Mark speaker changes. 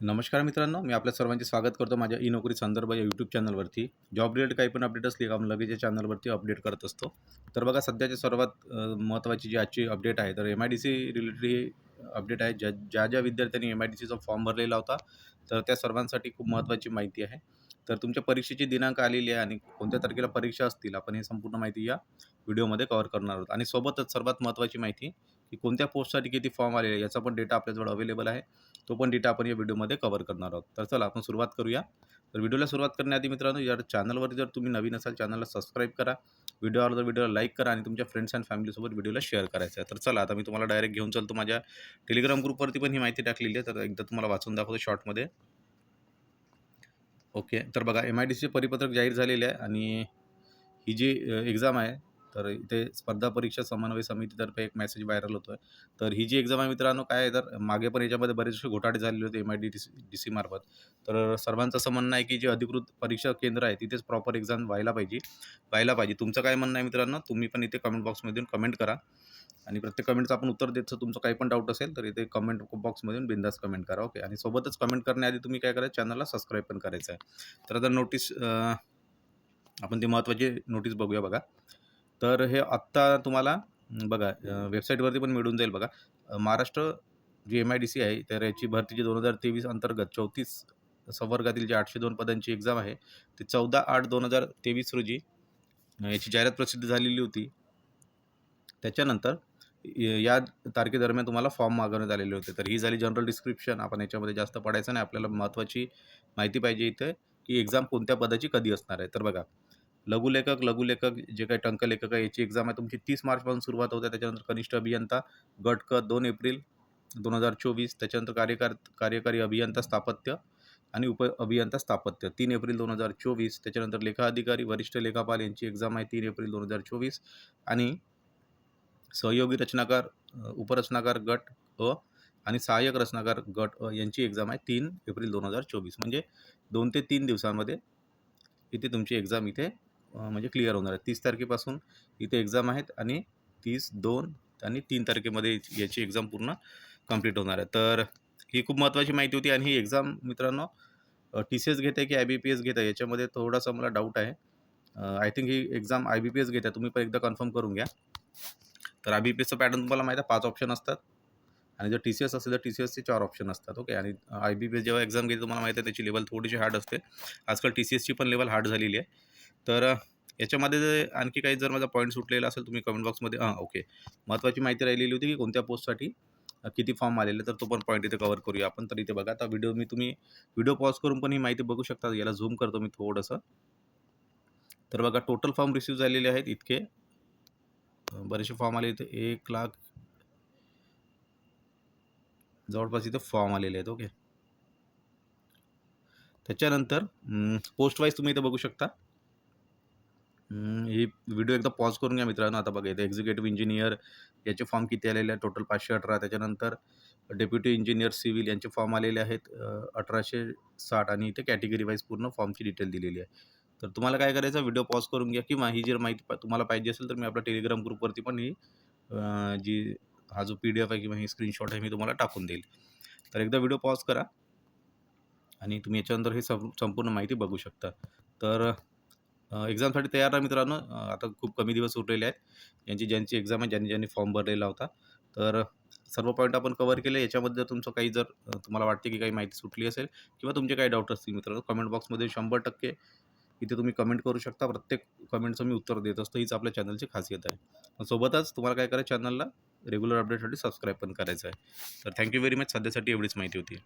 Speaker 1: नमस्कार मित्रांनो मी आपल्या सर्वांचे स्वागत करतो माझ्या ई नोकरी संदर्भ या यूट्यूब चॅनलवरती जॉब रिलेटेड काही पण अपडेट असली का आपण लगेच या चॅनलवरती अपडेट करत असतो. तर बघा सध्याची सर्वात महत्त्वाची जी आजची अपडेट आहे तर M I D C related he update आहे. ज्या ज्या ज्या विद्यार्थ्यांनी एम आय डी सीचा फॉर्म भरलेला होता तर त्या सर्वांसाठी खूप महत्त्वाची माहिती आहे. तर तुमच्या परीक्षेची दिनांक आलेली आहे आणि कोणत्या तारखेला परीक्षा असतील आपण ही संपूर्ण माहिती या व्हिडिओमध्ये कव्हर करणार आहोत. आणि सोबतच सर्वात महत्त्वाची माहिती की कोणत्या पोस्टसाठी किती फॉर्म आलेले आहे याचा पण डेटा आपल्याजवळ अवेलेबल आहे. तो पण डेटा आपण या व्हिडिओमध्ये कव्हर करणार आहोत. तर चला आपण सुरुवात करूया. तर व्हिडिओला सुरुवात करण्याआधी मित्रांनो या चॅनलवर जर तुम्ही नवीन असाल चॅनलला सबस्क्राईब करा. व्हिडिओ आवडला तर व्हिडिओला लाईक करा आणि तुमच्या फ्रेंड्स अँड फॅमिलीसोबत व्हिडिओला शेअर करायचा आहे. तर चला आता मी तुम्हाला डायरेक्ट घेऊन चालतो. माझ्या टेलिग्राम ग्रुपवरती पण ही माहिती टाकलेली आहे. तर एकदा तुम्हाला वाचून दाखवतो शॉर्टमध्ये ओके तर बघा एम आय डी सीचे परिपत्रक जाहीर झालेले आहे आणि ही जी एक्झाम आहे तर इथे स्पर्धा परीक्षा समन्वय समितीतर्फे एक मेसेज व्हायरल होतो आहे तर ही जी एक्झाम आहे मित्रांनो काय आहे तर मागे पण याच्यामध्ये बरेचसे घोटाळे झालेले होते M I D D C D C मार्फत. तर सर्वांचं असं म्हणणं आहे की जे अधिकृत परीक्षा केंद्र आहे तिथेच प्रॉपर एक्झाम व्हायला पाहिजे व्हायला पाहिजे. तुमचं काय म्हणणं आहे मित्रांनो? तुम्ही पण इथे कमेंट बॉक्समधून कमेंट करा. आणि प्रत्येक कमेंटचं आपण उत्तर देतो तुमचं काही पण डाऊट असेल तर इथे कमेंट बॉक्समधून बिंदास कमेंट करा ओके आणि सोबतच कमेंट करण्याआधी तुम्ही काय करायचं चॅनलला सबस्क्राईब पण करायचं आहे. तर आता नोटीस आपण ती महत्त्वाची नोटीस बघूया बघा. तर हे आत्ता तुम्हाला बघा वेबसाईटवरती पण मिळून जाईल बघा. महाराष्ट्र जी एम आय डी सी आहे तर याची भरतीची दोन हजार तेवीस अंतर्गत चौतीस संवर्गातील जे आठशे दोन पदांची एक्झाम आहे ती चौदा आठ दोन हजार तेवीस रोजी याची जाहिरात प्रसिद्ध झालेली होती. त्याच्यानंतर या तारखेदरम्यान तुम्हाला फॉर्म मागवण्यात आलेले होते. तर ही झाली जनरल डिस्क्रिप्शन आपण याच्यामध्ये जास्त पडायचं नाही. आपल्याला महत्त्वाची माहिती पाहिजे इथे की एक्झाम कोणत्या पदाची कधी असणार आहे. तर बघा लघुलेखक लघुलेखक जे काही टंकलेखक आहे याची एक्झाम आहे. तुमची तीस मार्चपासून सुरुवात होते. त्याच्यानंतर कनिष्ठ अभियंता गट क दोन एप्रिल दोन हजार चोवीस. त्याच्यानंतर कार्यकार कार्यकारी अभियंता स्थापत्य आणि उप अभियंता स्थापत्य. तीन एप्रिल दोन हजार चोवीस. त्याच्यानंतर लेखा अधिकारी वरिष्ठ लेखापाल यांची एक्झाम आहे तीन एप्रिल दोन हजार चोवीस. आणि सहयोगी रचनाकार उपरचनाकार गट अ आणि सहाय्यक रचनाकार गट अ यांची एक्झाम आहे तीन एप्रिल दोन हजार चोवीस. म्हणजे दोन ते तीन दिवसांमध्ये इथे तुमची एक्झाम इथे म्हणजे क्लिअर होणार आहे. तीस तारखेपासून इथे एक्झाम आहेत आणि तीस दोन आणि तीन तारखेमध्ये याची- एक्झाम पूर्ण कंप्लीट होणार आहे. तर ही खूप महत्त्वाची माहिती होती आणि ही एक्झाम मित्रांनो टी सी एस घेत आहे की आय बी पी एस घेत आहे याच्यामध्ये थोडासा मला डाऊट आहे. I think he exam I B P S घेत आहे तुम्ही पण एकदा कन्फर्म करून घ्या. तर आय बी पी एसचं पॅटर्न तुम्हाला माहीत आहे पाच ऑप्शन असतात. आणि जर टी सी एस असेल तर टी सी एसचे चार ऑप्शन असतात. ओके? आणि आय बी पी एस जेव्हा एक्झाम घेते तुम्हाला माहिती आहे त्याची लेवल थोडीशी हार्ड असते. आजकाल टी सी एसची पण लेवल हार्ड झालेली आहे. तर याच्यामध्ये जर आणखी काही जर माझा पॉईंट सुटलेला असेल तुम्ही कमेंट बॉक्समध्ये हां ओके महत्त्वाची माहिती राहिलेली होती की कोणत्या पोस्टसाठी किती फॉर्म आलेले तर तो पण पॉईंट इथे कवर करूया. आपण तर इथे बघा आता व्हिडिओ मी तुम्ही व्हिडिओ पॉज करून पण ही माहिती बघू शकता. याला झूम करतो मी थोडंसं. तर बघा टोटल फॉर्म रिसीव झालेले आहेत इतके. बरेचसे फॉर्म आले इथे एक लाख जवळपास इथे फॉर्म आलेले आहेत ओके त्याच्यानंतर पोस्ट वाईज तुम्ही इथे बघू शकता. हम्म, ही व्हिडिओ एकदा पॉज करून घ्या मित्रांनो. आता बघा इथे एक्झिक्युटिव्ह इंजिनियर याचे फॉर्म किती आलेले आहेत? टोटल पाचशे अठरा. त्याच्यानंतर डेप्युटी इंजिनियर सिव्हिल यांचे फॉर्म आलेले आहेत अ, अठराशे साठ. आणि इथे कॅटेगरी वाईज पूर्ण फॉर्मची डिटेल दिलेली आहे. तर तुम्हाला काय करायचं व्हिडिओ पॉज करून घ्या किंवा ही जर माहिती तुम्हाला पाहिजे असेल तर मी आपल्या टेलिग्राम ग्रुपवरती पण ही अ, जी हा जो पी डी एफ आहे किंवा ही स्क्रीनशॉट आहे मी तुम्हाला टाकून देईल. तर एकदा व्हिडिओ पॉज करा. आणि तुम्ही याच्यानंतर हे सं संपूर्ण माहिती बघू शकता. तर एक्झामसाठी तयार राहा मित्रांनो. आता खूप कमी दिवस उरलेले आहेत. यांची ज्यांची एक्झाम आहे ज्यांनी ज्यांनी फॉर्म भरलेला होता. तर सर्व पॉईंट आपण कवर केले. याच्यामध्ये तुमचं काही जर तुम्हाला वाटते की काही माहिती सुटली असेल किंवा तुमचे काही डाऊट असतील मित्रांनो कमेंट बॉक्समध्ये शंभर टक्के इथे तुम्ही कमेंट करू शकता. प्रत्येक कमेंटचं मी उत्तर देत असतो. हीच आपल्या चॅनलची खासियत आहे. सोबतच तुम्हाला काय करायचं चॅनलला रेग्युलर अपडेटसाठी सबस्क्राईब पण करायचं आहे. तर थँक्यू व्हेरी मच सध्यासाठी एवढीच माहिती होती.